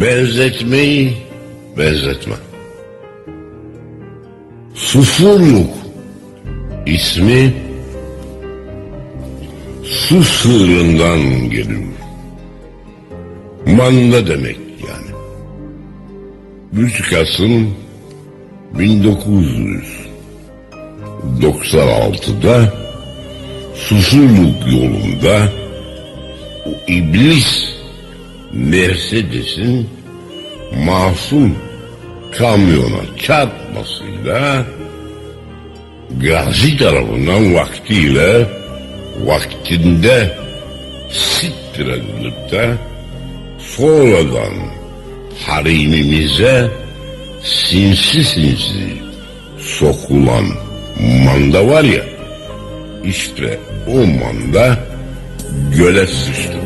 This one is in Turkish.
Benzetmeyi benzetme. Susurluk ismi su sığırından gelir. Manda demek yani. Müzikasın 1900 96'da Susurluk yolunda o iblis Mercedes'in masum kamyona çarpmasıyla gazi tarafından vaktiyle vaktinde siktir de sonradan harimimize sinsi sinsi sokulan manda var ya işte o manda göle sıçtı.